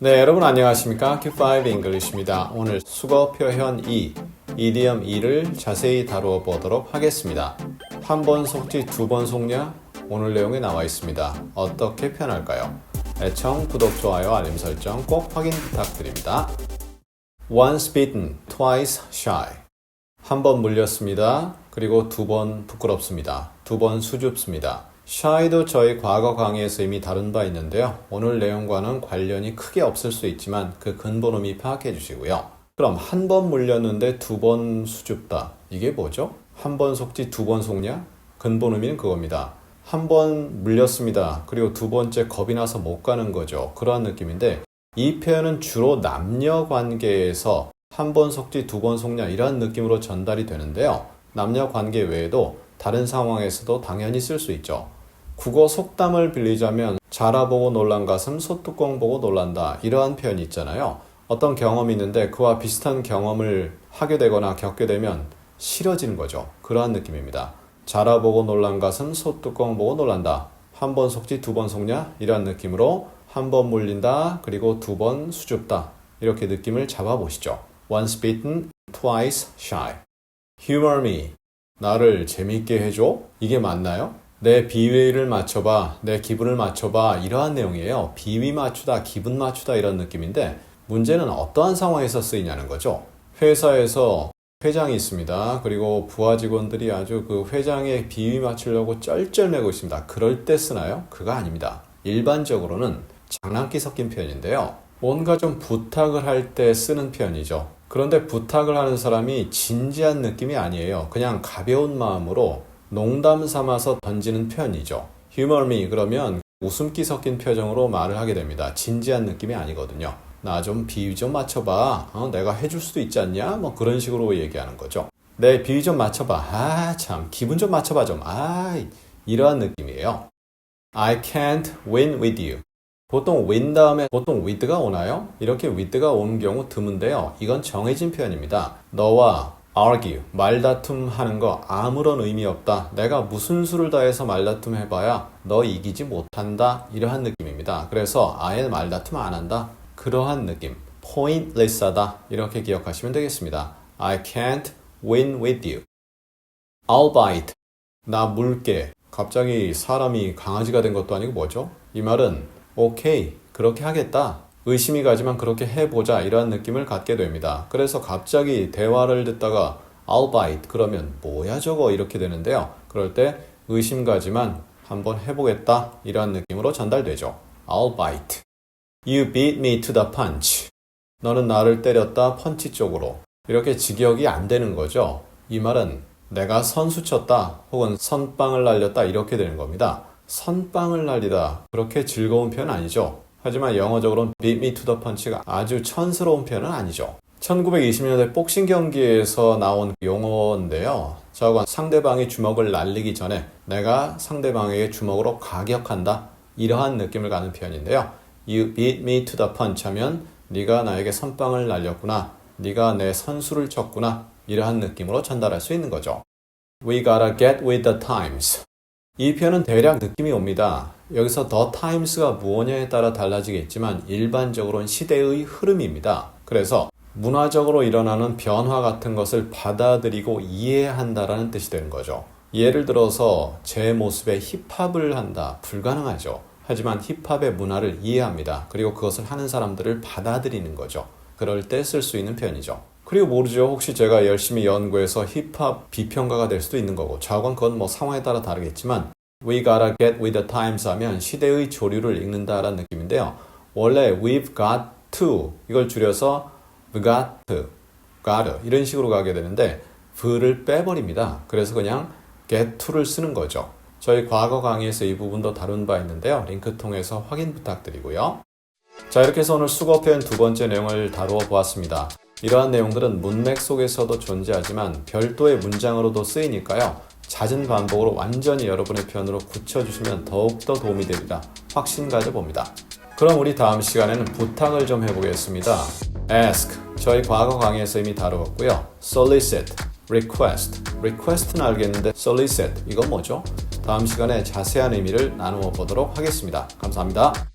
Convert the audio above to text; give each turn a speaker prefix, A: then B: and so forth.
A: 네, 여러분 안녕하십니까? Q5 English입니다. 오늘 수거 표현 2, 이디엄 2를 자세히 다루어 보도록 하겠습니다. 한 번 속지 두 번 속냐? 오늘 내용에 나와 있습니다. 어떻게 표현할까요? 애청, 구독, 좋아요, 알림 설정 꼭 확인 부탁드립니다. Once bitten, twice shy. 한 번 물렸습니다. 그리고 두 번 부끄럽습니다. 두 번 수줍습니다. Shy도 저희 과거 강의에서 이미 다룬 바 있는데요. 오늘 내용과는 관련이 크게 없을 수 있지만 그 근본 의미 파악해 주시고요. 그럼 한 번 물렸는데 두 번 수줍다. 이게 뭐죠? 한 번 속지 두 번 속냐? 근본 의미는 그겁니다. 한 번 물렸습니다. 그리고 두 번째 겁이 나서 못 가는 거죠. 그러한 느낌인데 이 표현은 주로 남녀 관계에서 한 번 속지 두 번 속냐 이런 느낌으로 전달이 되는데요. 남녀 관계 외에도 다른 상황에서도 당연히 쓸 수 있죠. 국어 속담을 빌리자면 자라보고 놀란 가슴 소뚜껑 보고 놀란다 이러한 표현이 있잖아요. 어떤 경험이 있는데 그와 비슷한 경험을 하게 되거나 겪게 되면 싫어지는 거죠. 그러한 느낌입니다. 자라보고 놀란 가슴 소뚜껑 보고 놀란다. 한 번 속지 두 번 속냐 이러한 느낌으로 한 번 물린다 그리고 두 번 수줍다 이렇게 느낌을 잡아보시죠. Once bitten, twice shy. Humor me. 나를 재밌게 해줘? 이게 맞나요? 내 비위를 맞춰봐, 내 기분을 맞춰봐, 이러한 내용이에요. 비위 맞추다, 기분 맞추다 이런 느낌인데, 문제는 어떠한 상황에서 쓰이냐는 거죠. 회사에서 회장이 있습니다. 그리고 부하 직원들이 아주 그 회장의 비위 맞추려고 쩔쩔매고 있습니다. 그럴 때 쓰나요? 그거 아닙니다. 일반적으로는 장난기 섞인 표현인데요. 뭔가 좀 부탁을 할 때 쓰는 표현이죠. 그런데 부탁을 하는 사람이 진지한 느낌이 아니에요. 그냥 가벼운 마음으로 농담 삼아서 던지는 표현이죠. humor me 그러면 웃음기 섞인 표정으로 말을 하게 됩니다. 진지한 느낌이 아니거든요. 나 좀 비위 좀 맞춰봐. 어, 내가 해줄 수도 있지 않냐? 뭐 그런 식으로 얘기하는 거죠. 내 비위 좀 맞춰봐. 아, 참. 기분 좀 맞춰봐 좀. 아, 이러한 느낌이에요. I can't win with you. 보통 win 다음에 보통 with가 오나요? 이렇게 with가 오는 경우 드문데요. 이건 정해진 표현입니다. 너와 argue, 말다툼 하는 거 아무런 의미 없다. 내가 무슨 수를 다해서 말다툼 해봐야 너 이기지 못한다. 이러한 느낌입니다. 그래서 아예 말다툼 안 한다. 그러한 느낌. pointless하다. 이렇게 기억하시면 되겠습니다. I can't win with you. I'll bite. 나 물게. 갑자기 사람이 강아지가 된 것도 아니고 뭐죠? 이 말은 오케이, 그렇게 하겠다. 의심이 가지만 그렇게 해보자. 이러한 느낌을 갖게 됩니다. 그래서 갑자기 대화를 듣다가 I'll bite. 그러면 뭐야 저거? 이렇게 되는데요. 그럴 때 의심 가지만 한번 해보겠다. 이러한 느낌으로 전달되죠. I'll bite. You beat me to the punch. 너는 나를 때렸다 펀치 쪽으로. 이렇게 직역이 안 되는 거죠. 이 말은 내가 선수 쳤다 혹은 선빵을 날렸다 이렇게 되는 겁니다. 선빵을 날리다 그렇게 즐거운 표현 아니죠. 하지만 영어적으로는 beat me to the punch가 아주 천스러운 표현은 아니죠. 1920년대 복싱 경기에서 나온 용어인데요. 저건 상대방이 주먹을 날리기 전에 내가 상대방에게 주먹으로 가격한다. 이러한 느낌을 가는 표현인데요. You beat me to the punch 하면 네가 나에게 선빵을 날렸구나. 네가 내 선수를 쳤구나. 이러한 느낌으로 전달할 수 있는 거죠. We gotta get with the times. 이 표현은 대략 느낌이 옵니다. 여기서 the times가 무엇냐에 따라 달라지겠지만 일반적으로는 시대의 흐름입니다. 그래서 문화적으로 일어나는 변화 같은 것을 받아들이고 이해한다라는 뜻이 되는 거죠. 예를 들어서 제 모습에 힙합을 한다. 불가능하죠. 하지만 힙합의 문화를 이해합니다. 그리고 그것을 하는 사람들을 받아들이는 거죠. 그럴 때 쓸 수 있는 표현이죠. 그리고 모르죠. 혹시 제가 열심히 연구해서 힙합 비평가가 될 수도 있는 거고. 저건 그건 뭐 상황에 따라 다르겠지만 We gotta get with the times 하면 시대의 조류를 읽는다라는 느낌인데요. 원래 we've got to 이걸 줄여서 we got to, gotta 이런 식으로 가게 되는데 v를 빼버립니다. 그래서 그냥 get to를 쓰는 거죠. 저희 과거 강의에서 이 부분도 다룬 바 있는데요. 링크 통해서 확인 부탁드리고요. 자 이렇게 해서 오늘 수거 표현 두 번째 내용을 다루어 보았습니다. 이러한 내용들은 문맥 속에서도 존재하지만 별도의 문장으로도 쓰이니까요. 잦은 반복으로 완전히 여러분의 표현으로 굳혀주시면 더욱더 도움이 됩니다. 확신 가져봅니다. 그럼 우리 다음 시간에는 부탁을 좀 해보겠습니다. ask, 저희 과거 강의에서 이미 다루었고요. solicit, request, request는 알겠는데 solicit, 이건 뭐죠? 다음 시간에 자세한 의미를 나누어 보도록 하겠습니다. 감사합니다.